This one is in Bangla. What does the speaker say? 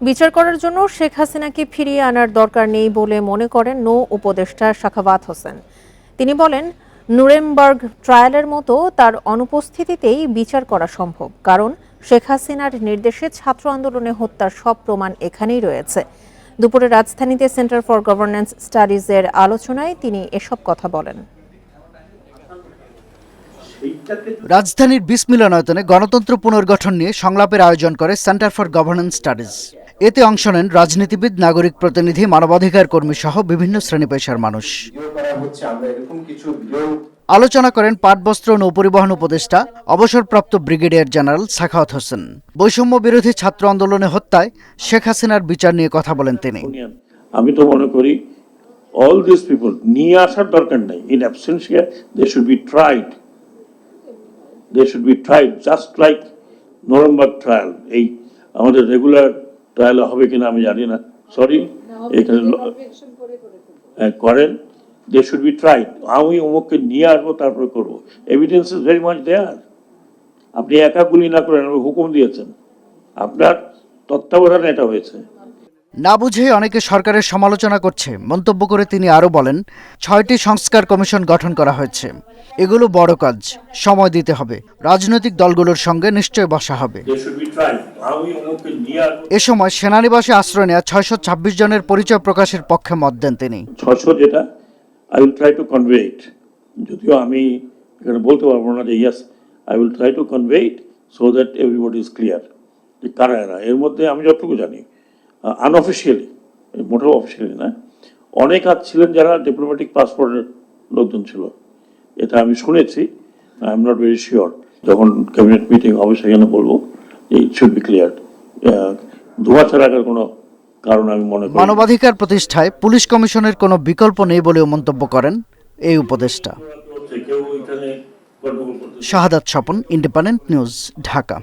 বিচার করার জন্য শেখ হাসিনাকে ফিরিয়ে আনার দরকার নেই বলে মনে করেন নৌ উপদেষ্টা শাখাবাত হোসেন। তিনি বলেন, নুরেমবার্গ ট্রায়ালের মতো তার অনুপস্থিতিতেই বিচার করা সম্ভব, কারণ শেখ হাসিনার নির্দেশে ছাত্র আন্দোলনে হত্যার সব প্রমাণ এখানেই রয়েছে। দুপুরে রাজধানীতে সেন্টার ফর গভর্নেন্স স্টাডিজের আলোচনায় তিনি এসব কথা বলেন। রাজধানীর বিশ মিলনায়তনে গণতন্ত্র পুনর্গঠন নিয়ে সংলাপের আয়োজন করে সেন্টার ফর গভর্নেন্স স্টাডিজ। এতে অংশ নেন রাজনীতিবিদ, নাগরিক প্রতিনিধি, মানবাধিকার কর্মী সহ বিভিন্ন শ্রেণি পেশার মানুষ। আলোচনা করেন পাটবস্ত্র ও নৌপরিবহন উপদেষ্টা, অবসরপ্রাপ্ত ব্রিগেডিয়ার জেনারেল সাখাওয়াত হোসেন। বৈষম্য বিরোধী ছাত্র আন্দোলনে হত্যায় শেখ হাসিনার বিচার নিয়ে কথা বলেন তিনি। আমি তো মনে করি অল দিস পিপল নিয়ে আসার দরকার নেই। In absentia they should be tried they should be tried just like November trial এই আমাদের রেগুলার ট্রায়াল হবে কিনা আমি জানি না। সরি এখানে হ্যাঁ, করেন। দে শুড বি ট্রাইড আমি অমুককে নিয়ে আসব তারপরে করব। Evidence is very much there আপনি একা গুলি না করেন হুকুম দিয়েছেন। আপনার তত্ত্বাবধানে এটা হয়েছে। না বুঝে অনেকে সরকারের সমালোচনা করছে। মন্তব্য করে তিনি আরও বলেন ছয়টি সংস্কার কমিশন গঠন করা হয়েছে। এগুলো বড় কাজ সময় দিতে হবে। রাজনৈতিক দলগুলোর সঙ্গে নিশ্চয় বসা হবে। এ সময় সেনানিবাসে আশ্রয় নেওয়া ছয়শো ছাব্বিশ জনের পরিচয় প্রকাশের পক্ষে মত দেন তিনি। ছশো যেটা I will try to convey it যদিও আমি এখানে বলতে পারব না যে yes I will try to convey it so that everybody is clear কারা এরা। এর মধ্যে আমি যতটুকু জানি আনঅফিসিয়ালি মোটেও অফিসিয়ালি না অনেক আজ ছিলেন যারা ডিপ্লোম্যাটিক পাসপোর্টের লোকজন ছিল। এটা আমি শুনেছি I am not very sure যখন ক্যাবিনেট মিটিং হবে সেখানে বলব ইট শুড বি ক্লিয়ার ধোয়া ছাড়া কোনো কারণ আমি মনে করি মানবাধিকার প্রতিষ্ঠায় পুলিশ কমিশনের কোনো বিকল্প নেই বলেও মন্তব্য করেন এই উপদেষ্টা। Shahadat Swapan independent news Dhaka.